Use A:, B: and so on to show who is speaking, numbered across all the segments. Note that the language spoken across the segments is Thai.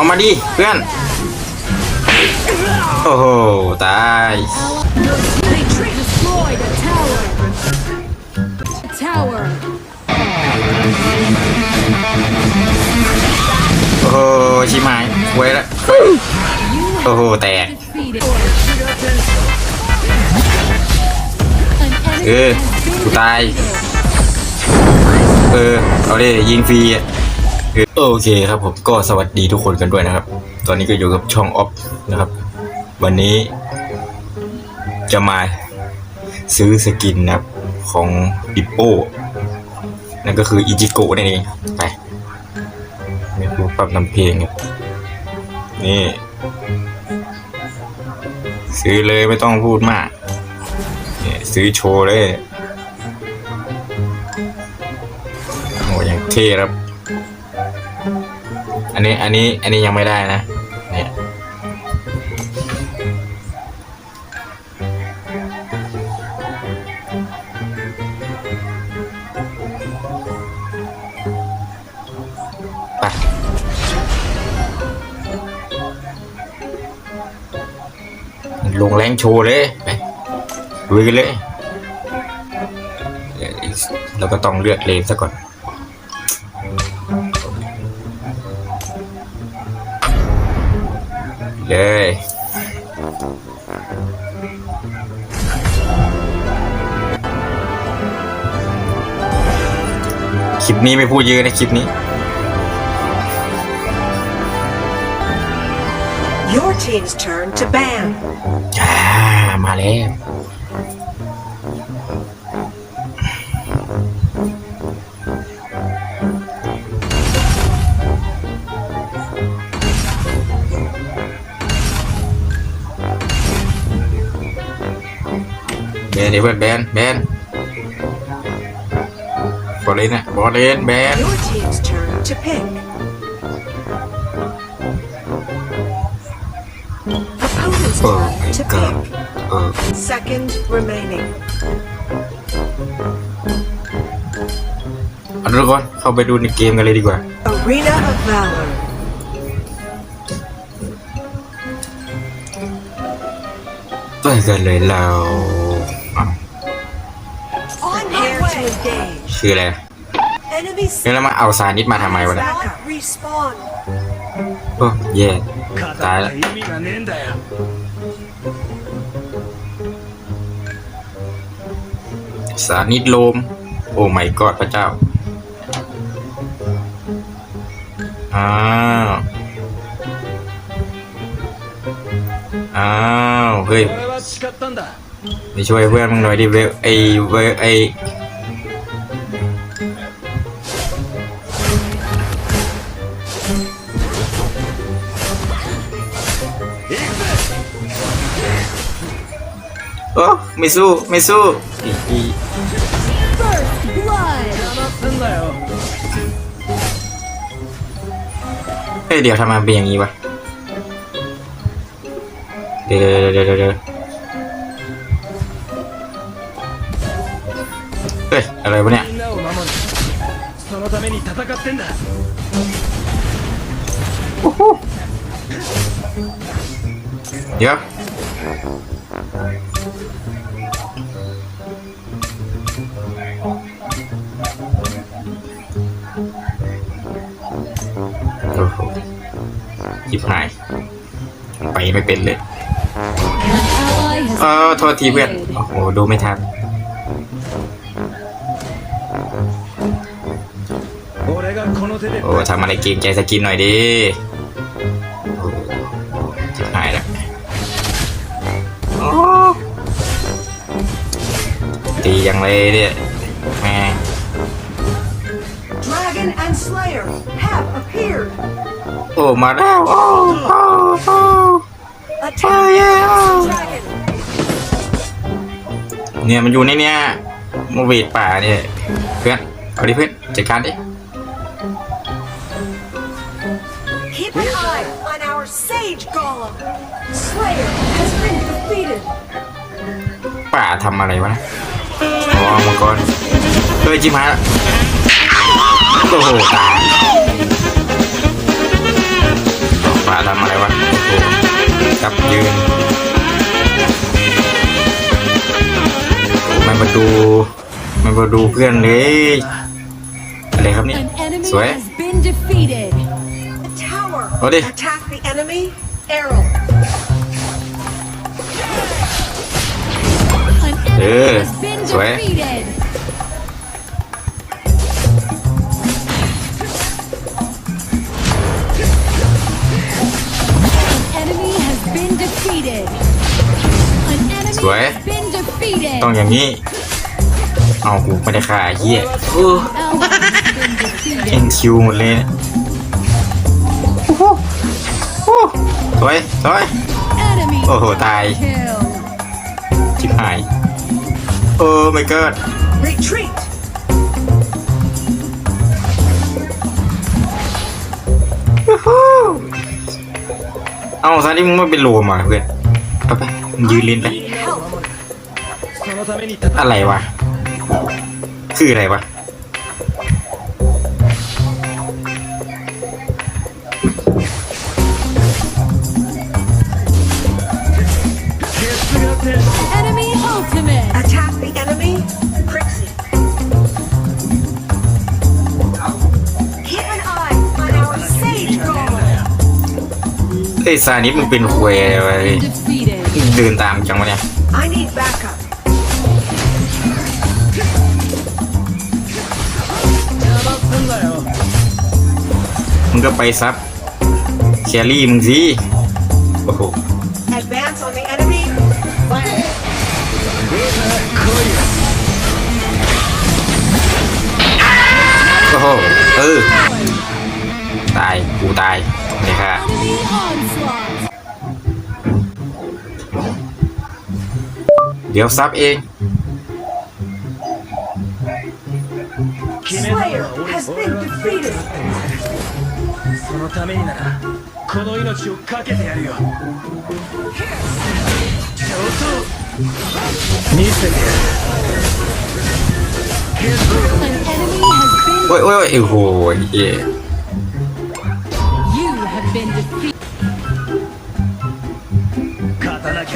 A: เอามาดิเพื่อน โอ้โห ตาย
B: They destroyed a tower. Tower.
A: โอ้โห ชิมายไว้ละโอ้โห แตก
B: Defeated.
A: เออกูตาย เออ เอาดิยิงฟรีอะเออ โอเคครับผมก็สวัสดีทุกคนกันด้วยนะครับ ตอนนี้ก็อยู่กับช่องออฟนะครับ วันนี้ จะมาซื้อสกินนะครับของปิโป้นั่นก็คืออิจิโกะนั่นเองไปไม่พูดปั๊บนำเพลงนี่ ซื้อเลยไม่ต้องพูดมากเนี่ยซื้อโชว์เลยโอ้ยังเท่ครับ นนี้อันนี้อันนี้ยังไม่ได้นะ เนี่ย ไป ลงแรงโชว์เลย ไปลุยกันเลยเดี๋ยวกเราก็ต้องเลือกเลนซะก่อน เลย คลิปนี้ไม่พูดเยอะนะคลิปนี้
C: Your team's turn to ban.
A: อ่ามาแล้ว แบนเดี๋ยวเพื่อนแบนแบนบอลเลนนะบอลเลนแบน
C: Your team's turn to pick. Opponent's
A: โอ้
C: turn to
A: ก็
C: pick.
A: เออ
C: Second remaining.
A: เอาทุกคนเข้าไปดูในเกมกันเลยดีกว่า
C: Arena of Valor.
A: ไปกันเลยเรา คืออะไรนี่แล้วมาเอาสานิดมาทำไมวะเนี่ยโอ้เย่ตายแล้วสานิดโลม โอ้ไม่กอดพระเจ้าอ้าวอ้าวเฮ้ยไปช่วยเพื่อนมึงหน่อยดิเวไอเวไอ โอ้ไม่สู้ไม่สู้อีอีเฮ้เดี๋ยวทำไมเป็นอย่างนี้วะเดี๋ยวเดี๋ยวเดี๋ยวเดี๋เฮ้อะไรวะเนี่ยเดี๋ยว โอ้หยิบหาย ไปไม่เป็นเลย เออโทษทีเพื่อน โอ้โห ดูไม่ทันโอ้ทำอะไรเกมใจสกินหน่อยดิ ยังเลยเนี่ยแม่ง
C: Dragon and Slayer have appeared.
A: โอ้มาแล้วโอ้โอ้โอ้
C: Attack
A: Oh, yeah.
C: the dragon.
A: เนี่ยมันอยู่ในเนี้ยมาเวทป่าเนี่ยเพื่อนเอาดิเพื่อนจัดการดิ
C: Keep an eye on our Sage Golem. Slayer has been defeated.
A: ป่าทำอะไรวะนะ อ๋อมังกรเฮ้ยจิมหายละโอ้โหตายทำอะไรวะโอ้โหกลับยืนมันมาดูมันมาดูเพื่อนเลยอะไรครับเนี่ย
B: An enemy
A: สวย
B: has been defeated.
C: The
B: has been defeated. An enemy
A: Swear.
B: has been defeated.
A: ต้องอย่างนี้ เอากูไม่ได้ฆ่าไอ้เหี้ยโอ้
B: Ally has been defeated.
A: เอ็นคิวหมดเลยเนี่ยสวยสวย
B: Enemy
A: Oh, die.
B: kill.
A: ชิบหาย โอ้ my god
C: Retreat
A: เอาซะที่มึงไม่เป็นโลมาเพื่อนไปไปยืนลินไปอะไรวะ คืออะไรวะ ไอ้ซานิมึงเป็นควยอะไรเดินตามจังวะเนี่ยมึงก็ไปซับแครี่มึงสิ โอ้โหโอ้โห เออ ตาย กูตาย เลยค่ะ
B: Enemy onslaught.
A: เดี๋ยวซับเอง
D: 決めたの
C: Slayer
D: は俺
C: has
D: 俺
C: been
D: は
C: defeated.
D: そのためにならこの命を懸けてやるよちょっと見せてやる
B: An enemy has been.
A: โอ้ยโอ้ย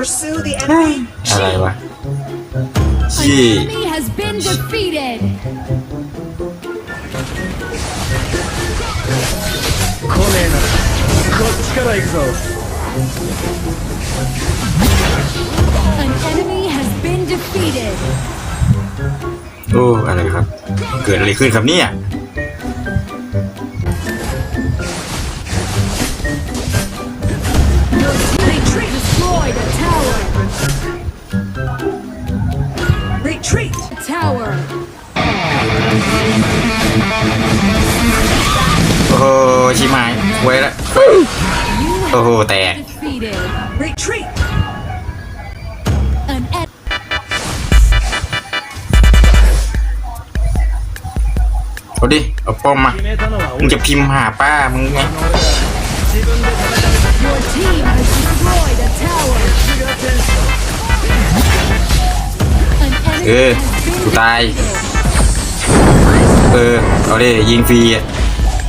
C: Pursue the enemy.
A: อะไรวะ
B: An
A: ชี้
B: enemy has been defeated.
D: 来ねえならこっちから行くぞ
B: An enemy has been defeated.
A: โอ้ อะไรครับ เกิดอะไรขึ้นครับเนี่ย
B: Retreat! Tower!
A: โอ้โหชิมายเว้ยละโอ้โห แตก
B: Defeated!
C: Retreat!
B: An e-
A: เอาดิ เอาป้อมมา มึงจะพิมพ์หาป้า มึงไง
B: your team has destroyed a tower!
A: เออกูตาย เออ เอาดิยิงฟรี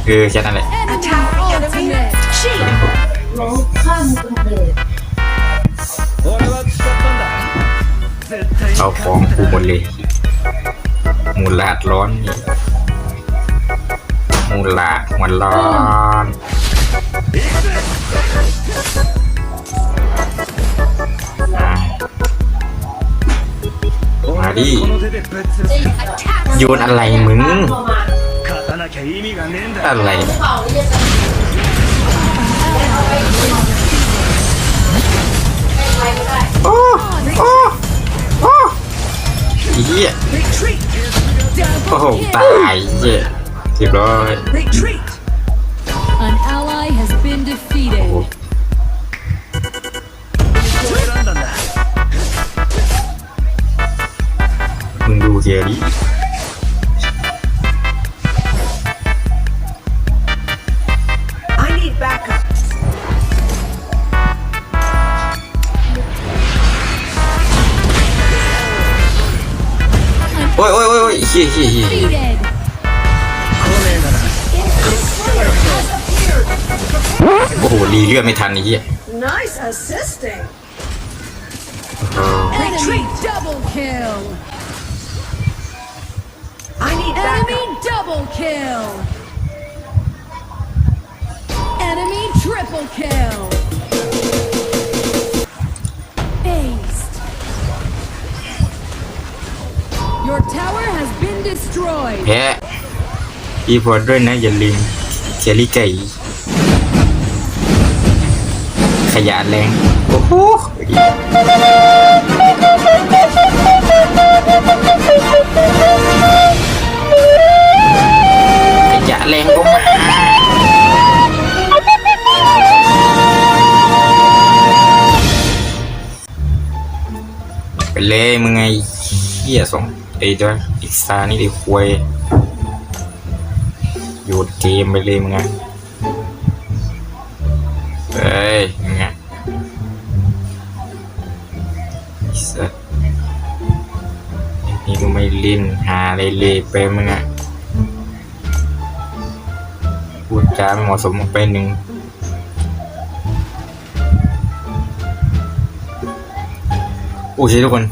A: เออแค่นั้นแหละเอาของกูหมดเลย มูลาดร้อนนี่มูลาดมันร้อน
D: ดิ
A: โยนอะไรมึง อะไรโอ้โอ้โอ้เยโอ้โหตายเยี่เจ็บร้อย เสีย
C: นี้
A: โอ้ยโอ้ยโอ้ยโอ้ยเฮียเฮียเฮียโอ้โหรีเอดไม่ทันอ้ย
C: Nice assisting.
B: Enemy double kill.
C: Backup.
B: double kill. Enemy triple kill. Aced. Your tower has been destroyed.
A: แพ้อีพอร์ตด้วยนะอย่าลืมเจลลี่ไก่ขยะแรงโอ้โห แรงก็มาไปเลยมึงไงเหี้ยสองไอ้ด้วยอีกซานี่ดิควยโยนเกมไปเลยมึงไงเฮ้ยมึงไงอ้สัสนี่ก็ไม่เล่นหาอะไรเลยไปมึงไง พูดจาไม่เหมาะสมไปหนึ่งโอเคทุกคน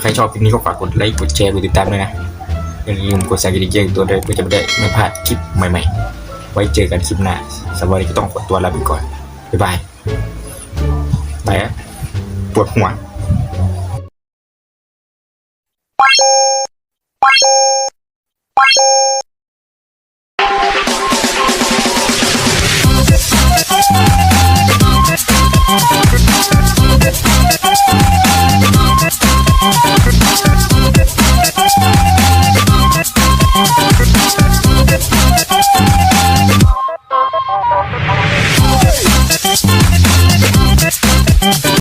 A: ใครชอบคลิปนี้ก็ฝากกดไลค์ กดแชร์ กดติดตามด้วยนะ อย่าลืมกดสั่นกระดิ่งแจ้งตัวด้วยเพื่อจะไม่ได้ไม่พลาดคลิปใหม่ๆ ไว้เจอกันคลิปหน้าสวันนี้ก็ต้องขอตัวลาไปก่อน บ๊ายบาย ไปอะปวดหัว